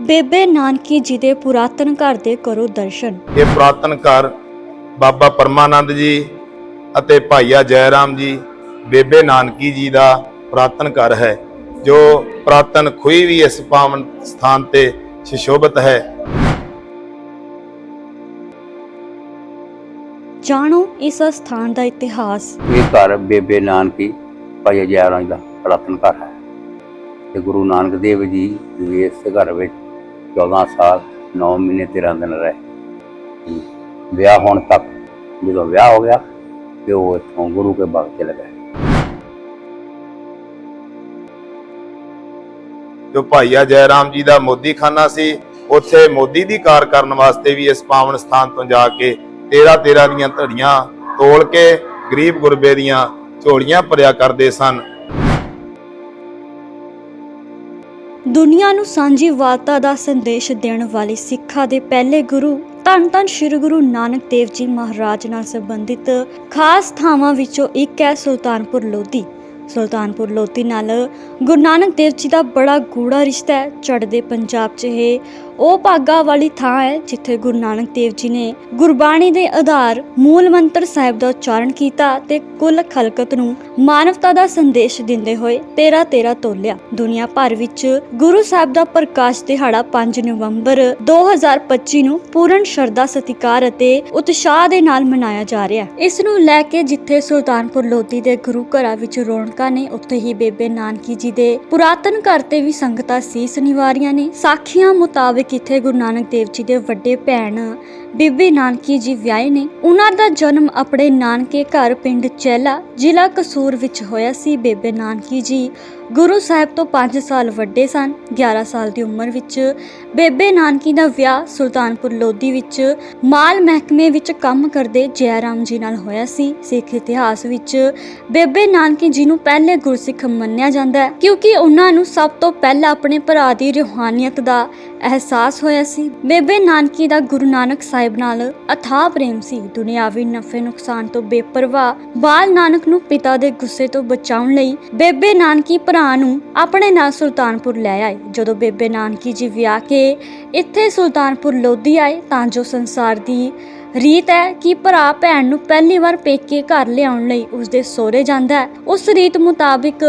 ਬੇਬੇ ਨਾਨਕੀ ਜੀ ਦੇ ਪੁਰਾਤਨ ਘਰ ਦੇ ਕਰੋ ਦਰਸ਼ਨ। ਇਹ ਪੁਰਾਤਨ ਘਰ ਬਾਬਾ ਪਰਮਾਨੰਦ ਜੀ ਅਤੇ ਭਾਈਆ ਜੈ ਰਾਮ ਜੀ ਬੇਬੇ ਨਾਨਕੀ ਜੀ ਦਾ ਪੁਰਾਤਨ ਘਰ ਹੈ ਜੋ ਪੁਰਾਤਨ ਖੂਹੀ ਵੀ ਇਸ ਪਾਵਨ ਸਥਾਨ ਤੇ ਸ਼ਿਸ਼ੋਭਿਤ ਹੈ। ਜਾਣੋ ਇਸ ਸਥਾਨ ਦਾ ਇਤਿਹਾਸ। ਇਹ ਘਰ ਬੇਬੇ ਨਾਨਕੀ ਭਾਈ ਜੈ ਰਾਜ ਦਾ ਪੁਰਾਤਨ ਘਰ ਹੈ। ਤੇ ਗੁਰੂ ਨਾਨਕ ਦੇਵ ਜੀ ਵੀ ਇਸ ਘਰ ਵਿੱਚ 14 ਸਾਲ 9 ਮਹੀਨੇ 13 ਦਿਨ ਰਹੇ। ਵਿਆਹ ਹੋਣ ਤੱਕ ਜਦੋਂ ਵਿਆਹ ਹੋ ਗਿਆ, ਤੇ ਉਹ ਇੱਥੋਂ ਗੁਰੂ ਕੇ ਬਾਗ ਚਲੇ ਗਏ। ਜੋ ਭਾਈਆ ਜੈ ਰਾਮ ਜੀ ਦਾ ਮੋਦੀਖਾਨਾ ਸੀ, ਉੱਥੇ ਮੋਦੀ ਦੀ ਕਾਰ ਕਰਨ ਵਾਸਤੇ ਵੀ ਇਸ ਪਾਵਨ ਸਥਾਨ ਤੋਂ ਜਾ ਕੇ 13 13 ਦੀਆਂ ਧੜੀਆਂ ਤੋਲ ਕੇ ਗਰੀਬ ਗੁਰਬੇ ਦੀਆਂ ਝੋਲੀਆਂ ਭਰਿਆ ਕਰਦੇ ਸਨ। ਦੁਨੀਆ ਨੂੰ ਸਾਂਝੀ ਸਾਂਝੀਵਾਲਤਾ ਦਾ ਸੰਦੇਸ਼ ਦੇਣ ਵਾਲੇ ਸਿੱਖਾਂ ਦੇ ਪਹਿਲੇ ਗੁਰੂ ਧੰਨ ਧੰਨ ਸ੍ਰੀ ਗੁਰੂ ਨਾਨਕ ਦੇਵ ਜੀ ਮਹਾਰਾਜ ਨਾਲ ਸੰਬੰਧਿਤ ਖਾਸ ਥਾਵਾਂ ਵਿੱਚੋਂ ਇੱਕ ਹੈ ਸੁਲਤਾਨਪੁਰ ਲੋਧੀ। ਸੁਲਤਾਨਪੁਰ ਲੋਧੀ ਨਾਲ ਗੁਰੂ ਨਾਨਕ ਦੇਵ ਜੀ ਦਾ ਬੜਾ ਗੂੜਾ ਰਿਸ਼ਤਾ ਹੈ, ਚੜ੍ਹਦੇ ਪੰਜਾਬ 'ਚ ਇਹ। ਉਹ ਭਾਗਾ ਵਾਲੀ ਥਾਂ ਹੈ ਜਿੱਥੇ ਗੁਰੂ ਨਾਨਕ ਦੇਵ ਜੀ ਨੇ ਗੁਰਬਾਣੀ ਦੇ ਆਧਾਰ ਮੂਲ ਮੰਤਰ ਸਾਹਿਬ ਦਾ ਉਚਾਰਨ ਕੀਤਾ ਤੇ ਕੁੱਲ ਖਲਕਤ ਨੂੰ ਮਾਨਵਤਾ ਦਾ ਸੰਦੇਸ਼ ਦਿੰਦੇ ਹੋਏ 13 13 ਤੋਲਿਆ। ਦੁਨੀਆ ਭਰ ਵਿੱਚ ਗੁਰੂ ਸਾਹਿਬ ਦਾ ਪ੍ਰਕਾਸ਼ ਦਿਹਾੜਾ 5 ਨਵੰਬਰ 2025 ਨੂੰ ਪੂਰਨ ਸ਼ਰਧਾ, ਸਤਿਕਾਰ ਅਤੇ ਉਤਸ਼ਾਹ ਦੇ ਨਾਲ ਮਨਾਇਆ ਜਾ ਰਿਹਾ ਹੈ। ਇਸ ਨੂੰ ਲੈ ਕੇ ਜਿੱਥੇ ਸੁਲਤਾਨਪੁਰ ਲੋਧੀ ਦੇ ਗੁਰੂ ਘਰਾਂ ਵਿੱਚ ਰੌਣਕਾਂ ਨੇ ਉੱਥੇ ਹੀ ਬੇਬੇ ਨਾਨਕੀ ਜੀ ਦੇ ਪੁਰਾਤਨ ਘਰ ਤੇ ਵੀ ਸੰਗਤਾਂ ਸੀਸ ਨਿਵਾਰੀਆਂ ਨੇ। ਸਾਖੀਆਂ ਮੁਤਾਬਕ ਇੱਥੇ ਗੁਰੂ ਨਾਨਕ ਦੇਵ ਜੀ ਦੇ ਵੱਡੇ ਭੈਣ ਬੀਬੀ ਨਾਨਕੀ ਜੀ ਵਿਆਹੇ ਨੇ, ਉਹਨਾਂ ਦਾ ਜਨਮ ਆਪਣੇ ਨਾਨਕੇ ਘਰ ਪਿੰਡ ਚੈਲਾ ਜ਼ਿਲ੍ਹਾ ਕਸੂਰ ਵਿੱਚ ਹੋਇਆ ਸੀ। ਬੇਬੇ ਨਾਨਕੀ ਜੀ ਗੁਰੂ ਸਾਹਿਬ ਤੋਂ 5 ਸਾਲ ਵੱਡੇ ਸਨ 11 ਸਾਲ ਦੀ ਉਮਰ ਵਿੱਚ। ਬੇਬੇ ਨਾਨਕੀ ਦਾ ਵਿਆਹ ਸੁਲਤਾਨਪੁਰ ਲੋਧੀ ਵਿੱਚ ਮਾਲ ਮਹਿਕਮੇ ਵਿੱਚ ਕੰਮ ਕਰਦੇ ਜੈ ਰਾਮ ਜੀ ਨਾਲ ਹੋਇਆ ਸੀ। ਸਿੱਖ ਇਤਿਹਾਸ ਵਿੱਚ ਬੇਬੇ ਨਾਨਕੀ ਜੀ ਨੂੰ ਪਹਿਲੇ ਗੁਰਸਿੱਖ ਮੰਨਿਆ ਜਾਂਦਾ ਹੈ, ਕਿਉਂਕਿ ਉਹਨਾਂ ਨੂੰ ਸਭ ਤੋਂ ਪਹਿਲਾਂ ਆਪਣੇ ਭਰਾ ਦੀ ਰੂਹਾਨੀਅਤ ਦਾ ਅਹਿਸਾਸ ਹੋਇਆ ਸੀ। ਬੇਬੇ ਨਾਨਕੀ ਦਾ ਗੁਰੂ ਨਾਨਕ ਸਾਹਿਬ ਨਾਲ ਅਥਾਹ ਪ੍ਰੇਮ ਸੀ। ਦੁਨਿਆਵੀ ਨਫੇ ਨੁਕਸਾਨ ਤੋਂ ਬੇਪਰਵਾਹ ਬਾਲ ਨਾਨਕ ਨੂੰ ਪਿਤਾ ਦੇ ਗੁੱਸੇ ਤੋਂ ਬਚਾਉਣ ਲਈ ਬੇਬੇ ਨਾਨਕੀ ਭਰਾ ਨੂੰ ਆਪਣੇ ਨਾਲ ਸੁਲਤਾਨਪੁਰ ਲੈ ਆਏ। ਜਦੋਂ ਬੇਬੇ ਨਾਨਕੀ ਜੀ ਵਿਆਹ ਕੇ ਇੱਥੇ ਸੁਲਤਾਨਪੁਰ ਲੋਧੀ ਆਏ ਤਾਂ ਜੋ ਸੰਸਾਰ ਦੀ ਰੀਤ ਹੈ ਕਿ ਭਰਾ ਭੈਣ ਨੂੰ ਪਹਿਲੀ ਵਾਰ ਪੇਕੇ ਘਰ ਲਿਆਉਣ ਲਈ ਉਸਦੇ ਸਹੁਰੇ ਜਾਂਦਾ ਹੈ। ਉਸ ਰੀਤ ਮੁਤਾਬਿਕ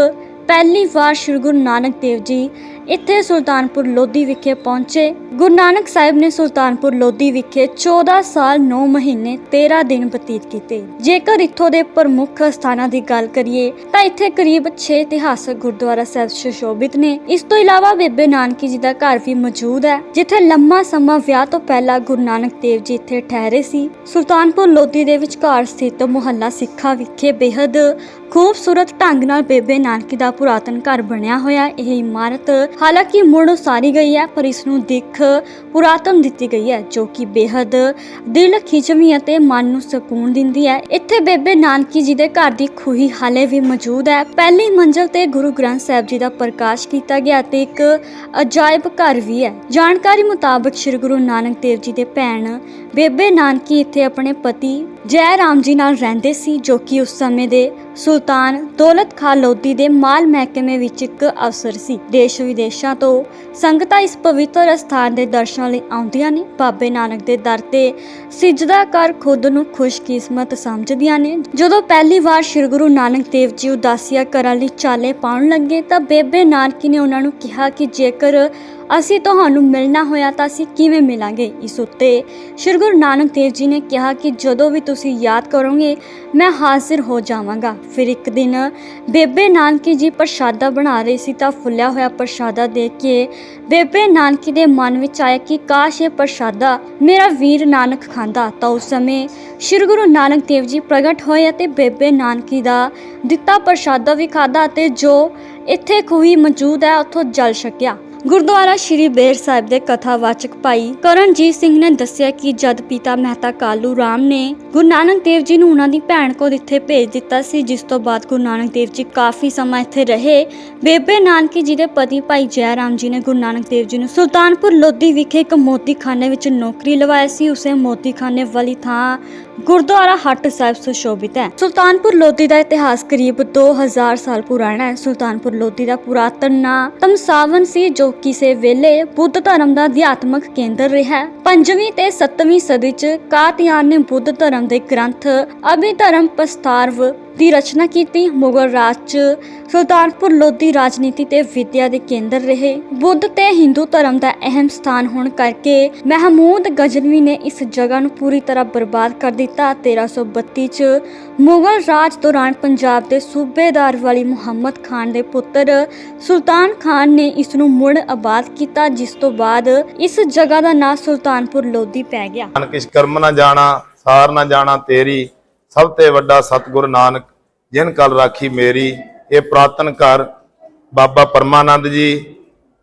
ਪਹਿਲੀ ਵਾਰ ਸ੍ਰੀ ਗੁਰੂ ਨਾਨਕ ਦੇਵ ਜੀ ਇੱਥੇ ਸੁਲਤਾਨਪੁਰ ਲੋਧੀ ਵਿਖੇ ਪਹੁੰਚੇ। ਗੁਰੂ ਨਾਨਕ ਸਾਹਿਬ ਨੇ ਸੁਲਤਾਨਪੁਰ ਲੋਧੀ ਵਿਖੇ 14 ਸਾਲ 9 ਮਹੀਨੇ 13 ਦਿਨ ਬਤੀਤ ਕੀਤੇ। ਜੇਕਰ ਇੱਥੋਂ ਦੇ ਪ੍ਰਮੁੱਖ ਸਥਾਨਾਂ ਦੀ ਗੱਲ ਕਰੀਏ, ਤਾਂ ਇੱਥੇ ਕਰੀਬ 6 ਇਤਿਹਾਸਕ ਗੁਰਦੁਆਰਾ ਸਾਹਿਬ ਸੁਸ਼ੋਭਿਤ ਨੇ। ਇਸ ਤੋਂ ਇਲਾਵਾ ਬੇਬੇ ਨਾਨਕੀ ਜੀ ਦਾ ਘਰ ਵੀ ਮੌਜੂਦ ਹੈ, ਜਿੱਥੇ ਲੰਮਾ ਸਮਾਂ ਵਿਆਹ ਤੋਂ ਪਹਿਲਾਂ ਗੁਰੂ ਨਾਨਕ ਦੇਵ ਜੀ ਇੱਥੇ ਠਹਿਰੇ ਸੀ। ਸੁਲਤਾਨਪੁਰ ਲੋਧੀ ਦੇ ਵਿਚਕਾਰ ਸਥਿਤ ਮੁਹੱਲਾ ਸਿੱਖਾ ਵਿਖੇ ਬੇहद ਖੂਬਸੂਰਤ ਢੰਗ ਨਾਲ ਬੇਬੇ ਨਾਨਕੀ ਦਾ ਪੁਰਾਤਨ ਘਰ ਬਣਿਆ ਹੋਇਆ। ਇਹ ਇਮਾਰਤ ਹਾਲਾਂਕਿ ਮੁੜ ਉਸਾਰੀ ਗਈ ਹੈ, ਪਰ ਇਸ ਨੂੰ ਦਿੱਖ ਪੁਰਾਤਨ ਦਿੱਤੀ ਗਈ ਹੈ, ਜੋ ਕਿ ਬੇहद ਦਿਲ ਖਿਚਵੀਂ ਅਤੇ ਮਨ ਨੂੰ ਸਕੂਨ ਦਿੰਦੀ ਹੈ। ਇੱਥੇ ਬੇਬੇ ਨਾਨਕੀ ਜੀ ਦੇ ਘਰ ਦੀ ਖੂਹੀ ਹਾਲੇ ਵੀ ਮੌਜੂਦ ਹੈ। ਪਹਿਲੀ ਮੰਜ਼ਲ ਤੇ ਗੁਰੂ ਗ੍ਰੰਥ ਸਾਹਿਬ ਜੀ ਦਾ ਪ੍ਰਕਾਸ਼ ਕੀਤਾ ਗਿਆ ਤੇ ਇੱਕ ਅਜਾਇਬ ਘਰ ਵੀ ਹੈ। ਜਾਣਕਾਰੀ ਮੁਤਾਬਕ ਸ੍ਰੀ ਗੁਰੂ ਨਾਨਕ ਦੇਵ ਜੀ ਦੇ ਭੈਣ ਬੇਬੇ ਨਾਨਕੀ ਇੱਥੇ ਆਪਣੇ ਪਤੀ ਜੈ ਰਾਮ ਜੀ ਨਾਲ ਰਹਿੰਦੇ ਸੀ, ਜੋ ਕਿ ਉਸ ਸਮੇਂ ਦੇ ਸੁਲਤਾਨ ਦੌਲਤ ਖਾਨ ਲੋਧੀ ਦੇ ਮਾਲ ਮਹਿਕਮੇ ਵਿੱਚ ਇੱਕ ਅਫਸਰ ਸੀ। ਦੇਸ਼ ਵਿਦੇਸ਼ਾਂ ਤੋਂ ਸੰਗਤਾਂ ਇਸ ਪਵਿੱਤਰ ਸਥਾਨ ਦੇ ਦਰਸ਼ਨਾਂ ਲਈ ਆਉਂਦੀਆਂ ਨੇ। ਬਾਬੇ ਨਾਨਕ ਦੇ ਦਰ ਤੇ ਸਿਜਦਾ ਕਰ ਖੁਦ ਨੂੰ ਖੁਸ਼ਕਿਸਮਤ ਸਮਝਦੀਆਂ ਨੇ। ਜਦੋਂ ਪਹਿਲੀ ਵਾਰ ਸ੍ਰੀ ਗੁਰੂ ਨਾਨਕ ਦੇਵ ਜੀ ਉਦਾਸੀਆਂ ਕਰਨ ਲਈ ਚਾਲੇ ਪਾਉਣ ਲੱਗੇ ਤਾਂ ਬੇਬੇ ਨਾਨਕੀ ਨੇ ਉਹਨਾਂ ਨੂੰ ਕਿਹਾ ਕਿ ਜੇਕਰ ਅਸੀਂ ਤੁਹਾਨੂੰ ਮਿਲਣਾ ਹੋਇਆ ਤਾਂ ਅਸੀਂ ਕਿਵੇਂ ਮਿਲਾਂਗੇ ਇਸ ਉੱਤੇ? ਸ੍ਰੀ ਗੁਰੂ ਨਾਨਕ ਦੇਵ ਜੀ ਨੇ ਕਿਹਾ ਕਿ ਜਦੋਂ ਵੀ ਤੁਸੀਂ ਯਾਦ ਕਰੋਗੇ, ਮੈਂ ਹਾਜ਼ਰ ਹੋ ਜਾਵਾਂਗਾ। ਫਿਰ ਇੱਕ ਦਿਨ ਬੇਬੇ ਨਾਨਕੀ ਜੀ ਪ੍ਰਸ਼ਾਦਾ ਬਣਾ ਰਹੇ ਸੀ ਤਾਂ ਫੁੱਲਿਆ ਹੋਇਆ ਪ੍ਰਸ਼ਾਦਾ ਦੇਖ ਕੇ ਬੇਬੇ ਨਾਨਕੀ ਦੇ ਮਨ ਵਿੱਚ ਆਇਆ ਕਿ ਕਾਸ਼ ਇਹ ਪ੍ਰਸ਼ਾਦਾ ਮੇਰਾ ਵੀਰ ਨਾਨਕ ਖਾਂਦਾ। ਤਾਂ ਉਸ ਸਮੇਂ ਸ੍ਰੀ ਗੁਰੂ ਨਾਨਕ ਦੇਵ ਜੀ ਪ੍ਰਗਟ ਹੋਏ ਅਤੇ ਬੇਬੇ ਨਾਨਕੀ ਦਾ ਦਿੱਤਾ ਪ੍ਰਸ਼ਾਦਾ ਵੀ ਖਾਦਾ ਅਤੇ ਜੋ ਇੱਥੇ ਖੂਹੀ ਮੌਜੂਦ ਹੈ, ਉੱਥੋਂ ਜਲ ਛਕਿਆ। ਗੁਰਦੁਆਰਾ ਸ਼੍ਰੀ ਬੇਰ ਸਾਹਿਬ ਦੇ ਕਥਾਵਾਚਕ ਭਾਈ ਕਰਨਜੀਤ ਸਿੰਘ ਨੇ ਦੱਸਿਆ ਕਿ ਜਦ ਪਿਤਾ ਮਹਿਤਾ ਕਾਲੂ ਰਾਮ ਨੇ ਗੁਰੂ ਨਾਨਕ ਦੇਵ ਜੀ ਨੂੰ ਉਹਨਾਂ ਦੀ ਭੈਣ ਕੋਲ ਇੱਥੇ ਭੇਜ ਦਿੱਤਾ ਸੀ, ਜਿਸ ਤੋਂ ਬਾਅਦ ਗੁਰੂ ਨਾਨਕ ਦੇਵ ਜੀ ਕਾਫੀ ਸਮਾਂ ਇੱਥੇ ਰਹੇ, ਬੇਬੇ ਨਾਨਕੀ ਜੀ ਦੇ ਪਤੀ ਭਾਈ ਜੈ ਰਾਮ ਜੀ ਨੇ ਗੁਰੂ ਨਾਨਕ ਦੇਵ ਜੀ ਨੂੰ ਸੁਲਤਾਨਪੁਰ ਲੋਧੀ ਵਿਖੇ ਇੱਕ ਮੋਤੀਖਾਨੇ ਵਿੱਚ ਨੌਕਰੀ ਲਵਾਇਆ ਸੀ। ਉਸੇ ਮੋਤੀਖਾਨੇ ਵਾਲੀ ਥਾਂ ਗੁਰਦੁਆਰਾ ਹੱਟ ਸਾਹਿਬ ਸੁਸ਼ੋਭਿਤ ਹੈ। ਸੁਲਤਾਨਪੁਰ ਲੋਧੀ ਦਾ ਇਤਿਹਾਸ ਕਰੀਬ 2000 ਸਾਲ ਪੁਰਾਣਾ ਹੈ। ਸੁਲਤਾਨਪੁਰ ਲੋਧੀ ਦਾ ਪੁਰਾਤਨ ਨਾਂ ਤਮਸਾਵਨ ਸੀ, ਜੋ ਕਿਸੇ ਵੇਲੇ ਬੁੱਧ ਧਰਮ ਦਾ ਅਧਿਆਤਮਕ ਕੇਂਦਰ ਰਿਹਾ ਪੰਜਵੀਂ ਤੇ 7ਵੀਂ ਸਦੀ ਚ ਕਾਤਿਆਨ ਨੇ ਬੁੱਧ ਧਰਮ ਦੇ ਗ੍ਰੰਥ ਅਭਿਧਰਮ ਪਸਤਾਰਵ ਦੀ ਰਚਨਾ ਕੀਤੀ। ਮੁਗਲ ਰਾਜ ਚ ਸੁਲਤਾਨਪੁਰ ਲੋਧੀ ਰਾਜਨੀਤੀ ਤੇ ਵਿਦਿਆ ਦੇ ਕੇਂਦਰ ਰਹੇ। ਬੁੱਧ ਤੇ ਹਿੰਦੂ ਧਰਮ ਦਾ ਅਹਿਮ ਸਥਾਨ ਹੋਣ ਕਰਕੇ ਮਹਿਮੂਦ ਗਜ਼ਨਵੀ ਨੇ ਇਸ ਜਗ੍ਹਾ ਨੂੰ ਪੂਰੀ ਤਰ੍ਹਾਂ ਬਰਬਾਦ ਕਰ ਦਿੱਤਾ। 1332 ਚ ਮੁਗਲ ਰਾਜ ਦੌਰਾਨ ਪੰਜਾਬ ਦੇ ਸੂਬੇਦਾਰ ਵਾਲੀ ਮੁਹੰਮਦ ਖਾਨ ਦੇ ਪੁੱਤਰ ਸੁਲਤਾਨ ਖਾਨ ਨੇ ਇਸ ਨੂੰ ਮੁੜ ਆਬਾਦ ਕੀਤਾ, ਜਿਸ ਤੋਂ ਬਾਅਦ ਇਸ ਜਗ੍ਹਾ ਦਾ ਨਾਂ ਸੁਲਤਾਨਪੁਰ ਲੋਧੀ ਪੈ ਗਿਆ। ਨਾਨਕ ਕਰਮ ਨਾ ਜਾਣਾ, ਸਾਰ ਨਾ ਜਾਣਾ ਤੇਰੀ, ਸਭ ਤੇ ਵੱਡਾ ਸਤਿਗੁਰ ਨਾਨਕ, ਜਿਨ ਕਲ ਰਾਖੀ ਮੇਰੀ, ਇਹ ਪ੍ਰਾਤਨ ਘਰ, ਬਾਬਾ ਪਰਮਾਨੰਦ ਜੀ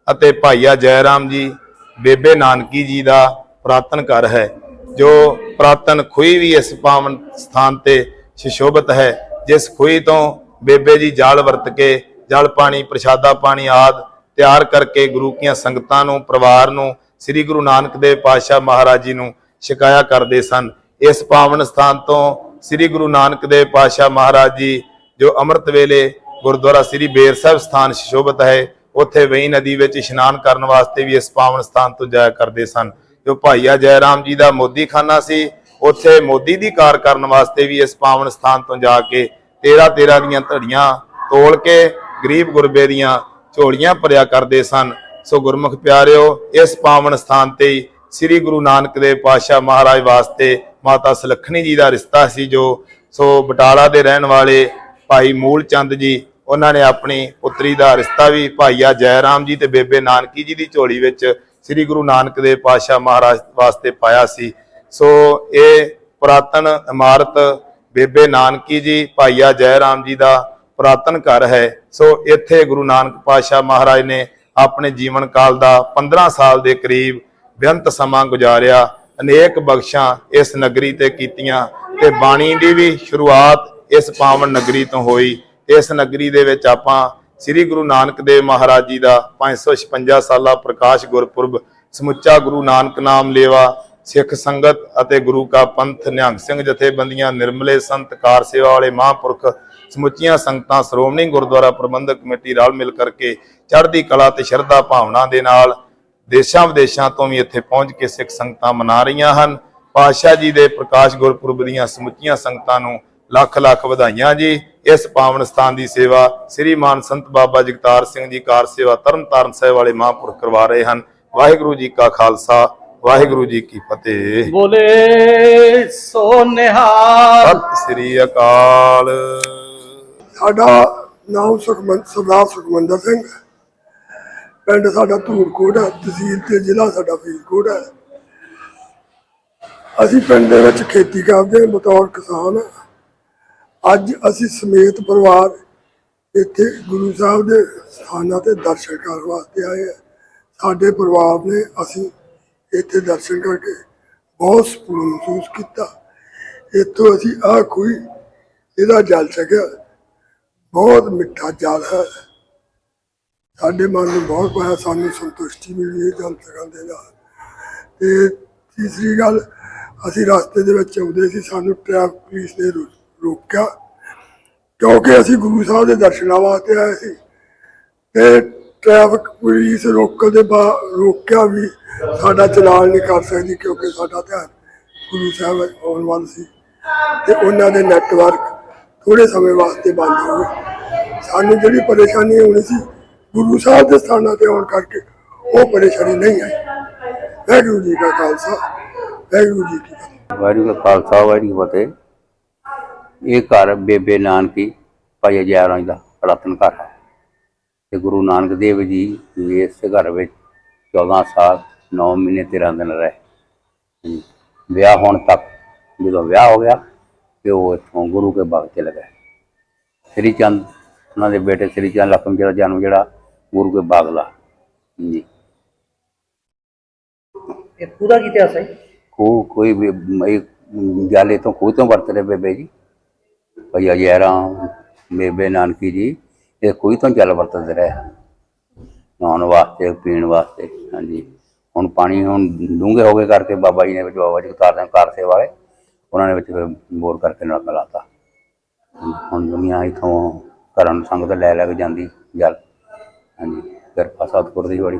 ਅਤੇ ਭਾਈਆ ਜੈ ਰਾਮ ਜੀ, ਬੇਬੇ ਨਾਨਕੀ ਜੀ ਦਾ ਪ੍ਰਾਤਨ ਘਰ ਹੈ, ਜੋ ਪ੍ਰਾਤਨ ਖੁਈ ਵੀ ਇਸ ਪਾਵਨ ਸਥਾਨ ਤੇ ਸ਼ਿਸ਼ੋਭਤ ਹੈ, ਜਿਸ ਖੂਹੀ ਤੋਂ ਬੇਬੇ ਜੀ ਜਾਲ ਵਰਤ ਕੇ ਜਲ ਪਾਣੀ, ਪ੍ਰਸ਼ਾਦਾ ਪਾਣੀ ਆਦ ਤਿਆਰ ਕਰਕੇ ਗੁਰੂ ਕੀਆਂ ਸੰਗਤਾਂ ਨੂੰ, ਪਰਿਵਾਰ ਨੂੰ, ਸ੍ਰੀ ਗੁਰੂ ਨਾਨਕ ਦੇਵ ਪਾਤਸ਼ਾਹ ਮਹਾਰਾਜ ਜੀ ਨੂੰ ਸ਼ਿਕਾਇਆ ਕਰਦੇ ਸਨ। ਇਸ ਪਾਵਨ ਸਥਾਨ ਤੋਂ ਸ੍ਰੀ ਗੁਰੂ ਨਾਨਕ ਦੇਵ ਪਾਤਸ਼ਾਹ ਮਹਾਰਾਜ ਜੀ ਜੋ ਅੰਮ੍ਰਿਤ ਵੇਲੇ ਗੁਰਦੁਆਰਾ ਸ੍ਰੀ ਬੇਰ ਸਾਹਿਬ ਸਥਾਨ ਸ਼ਿਸ਼ੋਭਤ ਹੈ, ਉੱਥੇ ਵੇਈ ਨਦੀ ਵਿੱਚ ਇਸ਼ਨਾਨ ਕਰਨ ਵਾਸਤੇ ਵੀ ਇਸ ਪਾਵਨ ਸਥਾਨ ਤੋਂ ਜਾਇਆ ਕਰਦੇ ਸਨ। ਜੋ ਭਾਈਆ ਜੈ ਰਾਮ ਜੀ ਦਾ ਮੋਦੀਖਾਨਾ ਸੀ ਉੱਥੇ ਮੋਦੀ ਦੀ ਕਾਰ ਕਰਨ ਵਾਸਤੇ ਵੀ ਇਸ ਪਾਵਨ ਸਥਾਨ ਤੋਂ ਜਾ ਕੇ 13 13 ਦੀਆਂ ਧੜੀਆਂ ਤੋਲ ਕੇ ਗਰੀਬ ਗੁਰਬੇ ਦੀਆਂ ਝੋਲੀਆਂ ਭਰਿਆ ਕਰਦੇ ਸਨ। ਸੋ ਗੁਰਮੁਖ ਪਿਆਰਿਓ, ਇਸ ਪਾਵਨ ਸਥਾਨ ਤੇ ਸ੍ਰੀ ਗੁਰੂ ਨਾਨਕ ਦੇਵ ਪਾਤਸ਼ਾਹ ਮਹਾਰਾਜ ਵਾਸਤੇ ਮਾਤਾ ਸੁਲੱਖਣੀ ਜੀ ਦਾ ਰਿਸ਼ਤਾ ਸੀ ਜੋ, ਸੋ ਬਟਾਲਾ ਦੇ ਰਹਿਣ ਵਾਲੇ ਭਾਈ ਮੂਲ ਚੰਦ ਜੀ, ਉਹਨਾਂ ਨੇ ਆਪਣੀ ਪੁੱਤਰੀ ਦਾ ਰਿਸ਼ਤਾ ਵੀ ਭਾਈਆ ਜੈ ਰਾਮ ਜੀ ਤੇ ਬੇਬੇ ਨਾਨਕੀ ਜੀ ਦੀ ਝੋਲੀ ਵਿੱਚ ਸ੍ਰੀ ਗੁਰੂ ਨਾਨਕ ਦੇਵ ਪਾਤਸ਼ਾਹ ਮਹਾਰਾਜ ਵਾਸਤੇ ਪਾਇਆ ਸੀ। ਸੋ ਇਹ ਪੁਰਾਤਨ ਇਮਾਰਤ ਬੇਬੇ ਨਾਨਕੀ ਜੀ, ਭਾਈਆ ਜੈ ਰਾਮ ਜੀ ਦਾ ਪੁਰਾਤਨ ਘਰ ਹੈ। ਸੋ ਇੱਥੇ ਗੁਰੂ ਨਾਨਕ ਪਾਤਸ਼ਾਹ ਮਹਾਰਾਜ ਨੇ ਆਪਣੇ ਜੀਵਨ ਕਾਲ ਦਾ 15 ਸਾਲ ਦੇ ਕਰੀਬ ਬੇਅੰਤ ਸਮਾਂ ਗੁਜ਼ਾਰਿਆ। ਅਨੇਕ ਬਖਸ਼ਾਂ ਇਸ ਨਗਰੀ ਤੇ ਕੀਤੀਆਂ ਤੇ ਬਾਣੀ ਦੀ ਵੀ ਸ਼ੁਰੂਆਤ ਇਸ ਪਾਵਨ ਨਗਰੀ ਤੋਂ ਹੋਈ। ਇਸ ਨਗਰੀ ਦੇ ਵਿੱਚ ਆਪਾਂ ਸ੍ਰੀ ਗੁਰੂ ਨਾਨਕ ਦੇਵ ਮਹਾਰਾਜ ਜੀ ਦਾ 556 ਸਾਲਾ ਪ੍ਰਕਾਸ਼ ਗੁਰਪੁਰਬ ਸਮੁੱਚਾ ਗੁਰੂ ਨਾਨਕ ਨਾਮ ਲੇਵਾ ਸਿੱਖ ਸੰਗਤ ਅਤੇ ਗੁਰੂ ਕਾ ਪੰਥ ਨਿਹੰਗ ਸਿੰਘ ਜਥੇਬੰਦੀਆਂ, ਨਿਰਮਲੇ ਸੰਤ ਕਾਰ ਸੇਵਾ ਵਾਲੇ ਮਹਾਂਪੁਰਖ ਸਮੁੱਚੀਆਂ ਸੰਗਤਾਂ, ਸ਼੍ਰੋਮਣੀ ਗੁਰਦੁਆਰਾ ਪ੍ਰਬੰਧਕ ਕਮੇਟੀ ਰਲ ਮਿਲ ਕਰਕੇ ਚੜ੍ਹਦੀ ਕਲਾ ਤੇ ਸ਼ਰਧਾ ਭਾਵਨਾ ਦੇ ਨਾਲ ਦੇਸ਼ਾਂ ਵਿਦੇਸ਼ਾਂ ਤੋਂ ਵੀ ਇੱਥੇ ਪਹੁੰਚ ਕੇ ਸਿੱਖ ਸੰਗਤਾਂ ਮਨਾ ਰਹੀਆਂ ਹਨ। ਪਾਤਸ਼ਾਹ ਜੀ ਦੇ ਪ੍ਰਕਾਸ਼ ਗੁਰਪੁਰਬ ਦੀਆਂ ਸਮੁੱਚੀਆਂ ਸੰਗਤਾਂ ਨੂੰ ਲੱਖ ਲੱਖ ਵਧਾਈਆਂ ਜੀ। ਇਸ ਪਾਵਨ ਸਥਾਨ ਦੀ ਸੇਵਾ ਸ੍ਰੀ ਮਾਨ ਸੰਤ ਬਾਬਾ ਜਗਤਾਰ ਸਿੰਘ ਜੀ ਕਾਰ ਸੇਵਾ ਤਰਨਤਾਰਨ ਸਾਹਿਬ ਵਾਲੇ ਮਹਾਂਪੁਰਖ ਕਰਵਾ ਰਹੇ ਹਨ। ਵਾਹਿਗੁਰੂ ਜੀ ਕਾ ਖਾਲਸਾ। ਵਾਹਿਗੁਰੂ ਜੀ ਕੀ ਫਤਿਹ। ਬੋਲੇ ਸੋ ਨਿਹਾਲ। ਸਤਿ ਸ੍ਰੀ ਅਕਾਲ। ਸਾਡਾ ਨਾਮ ਸੁਖਮੰਤ ਸਰਦਾਰ ਸੁਖਮੰਦਰ ਸਿੰਘ ਪਿੰਡ ਸਾਡਾ ਧੂਰਕੋਟ ਹੈ ਤਹਿਸੀਲ ਤੇ ਜ਼ਿਲ੍ਹਾ ਸਾਡਾ ਫਰੀਦਕੋਟ ਹੈ। ਅਸੀਂ ਪਿੰਡ ਦੇ ਵਿੱਚ ਖੇਤੀ ਕਰਦੇ ਹਾਂ ਬਤੌਰ ਕਿਸਾਨ ਅੱਜ ਅਸੀਂ ਸਮੇਤ ਪਰਿਵਾਰ ਇੱਥੇ ਗੁਰੂ ਸਾਹਿਬ ਦੇ ਸਥਾਨਾਂ ਤੇ ਦਰਸ਼ਨ ਕਰਨ ਵਾਸਤੇ ਆਏ ਹਾਂ। ਸਾਡੇ ਪਰਿਵਾਰ ਨੇ ਅਸੀਂ ਇੱਥੇ ਦਰਸ਼ਨ ਕਰਕੇ ਬਹੁਤ ਸਕੂਨ ਮਹਿਸੂਸ ਕੀਤਾ। ਇੱਥੋਂ ਅਸੀਂ ਆਹ ਕੋਈ ਇਹਦਾ ਜਲ ਛਕਿਆ ਬਹੁਤ ਮਿੱਠਾ ਜਲ ਹੈ। ਸਾਡੇ ਮਨ ਨੂੰ ਬਹੁਤ ਪਾਇਆ ਸਾਨੂੰ ਸੰਤੁਸ਼ਟੀ ਮਿਲੀ ਇਹ ਜਲ ਛਕਣ ਦੇ ਨਾਲ। ਤੇ ਤੀਸਰੀ ਗੱਲ, ਅਸੀਂ ਰਸਤੇ ਦੇ ਵਿੱਚ ਆਉਂਦੇ ਸੀ, ਸਾਨੂੰ ਟ੍ਰੈਫਿਕ ਪੁਲਿਸ ਨੇ ਰੋਕਿਆ। ਕਿਉਂਕਿ ਅਸੀਂ ਗੁਰੂ ਸਾਹਿਬ ਦੇ ਦਰਸ਼ਨਾਂ ਵਾਸਤੇ ਆਏ ਸੀ। ਤੇ ਟ੍ਰੈਫਿਕ ਪੁਲਿਸ ਰੋਕਣ ਦੇ ਬਾ, ਰੋਕਿਆ ਵੀ ਸਾਡਾ ਚਲਾਨ ਨਹੀਂ ਕਰ ਸਕਦੀ ਕਿਉਂਕਿ ਸਾਡਾ ਧਿਆਨ ਗੁਰੂ ਸਾਹਿਬ ਆਉਣ ਵੱਲ ਸੀ ਤੇ ਉਹਨਾਂ ਦੇ ਨੈਟਵਰਕ ਥੋੜੇ ਸਮੇਂ ਵਾਸਤੇ ਬੰਦ ਹੋ ਗਏ। ਸਾਨੂੰ ਜਿਹੜੀ ਪਰੇਸ਼ਾਨੀ ਹੋਣੀ ਸੀ, ਗੁਰੂ ਸਾਹਿਬ ਦੇ ਸਥਾਨਾਂ ਤੇ ਆਉਣ ਕਰਕੇ ਉਹ ਪਰੇਸ਼ਾਨੀ ਨਹੀਂ ਆਈ। ਵਾਹਿਗੁਰੂ ਜੀ ਕਾ ਖਾਲਸਾ, ਵਾਹਿਗੁਰੂ ਜੀ ਕੀ ਫਤਿਹ। ਵਾਹਿਗੁਰੂ ਜੀ ਕਾ ਖਾਲਸਾ, ਵਾਹਿਗੁਰੂ ਫਤਿਹ। ਇਹ ਘਰ ਬੇਬੇ ਨਾਨਕੀ ਭਾਈ ਜੈ ਰਾਜ ਦਾ ਪੁਰਾਤਨ ਘਰ ਹੈ। ਤੇ ਗੁਰੂ ਨਾਨਕ ਦੇਵ ਜੀ ਇਸ ਘਰ ਵਿੱਚ 14 ਸਾਲ 9 ਮਹੀਨੇ 13 ਦਿਨ ਰਹੇ। ਵਿਆਹ ਹੋਣ ਤੱਕ ਜਦੋਂ ਵਿਆਹ ਹੋ ਗਿਆ ਤੇ ਉਹ ਇੱਥੋਂ ਗੁਰੂ ਕੇ ਬਾਗ ਚਲੇ ਗਏ। ਸ੍ਰੀ ਚੰਦ ਉਹਨਾਂ ਦੇ ਬੇਟੇ ਸ੍ਰੀ ਚੰਦ ਲਖਮ ਜੀ ਦਾ ਜਨਮ ਜਿਹੜਾ ਗੁਰੂ ਕੇ ਬਾਗ ਦਾ। ਜੀ ਇਹ ਪੂਰਾ ਕੀ ਇਤਿਹਾਸ ਹੈ ਖੂਹ ਕੋਈ ਵੀ ਜਾਲੇ ਤੋਂ ਖੂਹ ਤੋਂ ਵਰਤਦੇ ਬੇਬੇ ਜੀ। ਭਈਆ ਜੈ ਰਾਮ ਬੇਬੇ ਨਾਨਕੀ ਜੀ। ਇਹ ਕੋਈ ਤੋਂ ਜਲ ਵਰਤਦੇ ਰਿਹਾ ਨਹਾਉਣ ਵਾਸਤੇ, ਪੀਣ ਵਾਸਤੇ, ਹਾਂਜੀ। ਹੁਣ ਪਾਣੀ ਹੁਣ ਡੂੰਘੇ ਹੋ ਗਏ ਕਰਕੇ ਬਾਬਾ ਜੀ ਨੇ ਵਿੱਚ ਬਾਬਾ ਜੀ ਉਤਾਰ ਦੇ ਸੇ ਵਾਲੇ। ਉਹਨਾਂ ਨੇ ਵਿੱਚ ਫਿਰ ਬੋਰ ਕਰਕੇ ਨਲਕਾ ਲਾਤਾ ਹੁਣ ਦੁਨੀਆ ਇਥੋਂ ਕਰਨ ਸੰਗਤ ਲੈ ਲੈ ਕੇ ਜਾਂਦੀ ਜਲ। ਹਾਂਜੀ, ਕਿਰਪਾ ਸਤਿਗੁਰ ਦੀ ਬੜੀ।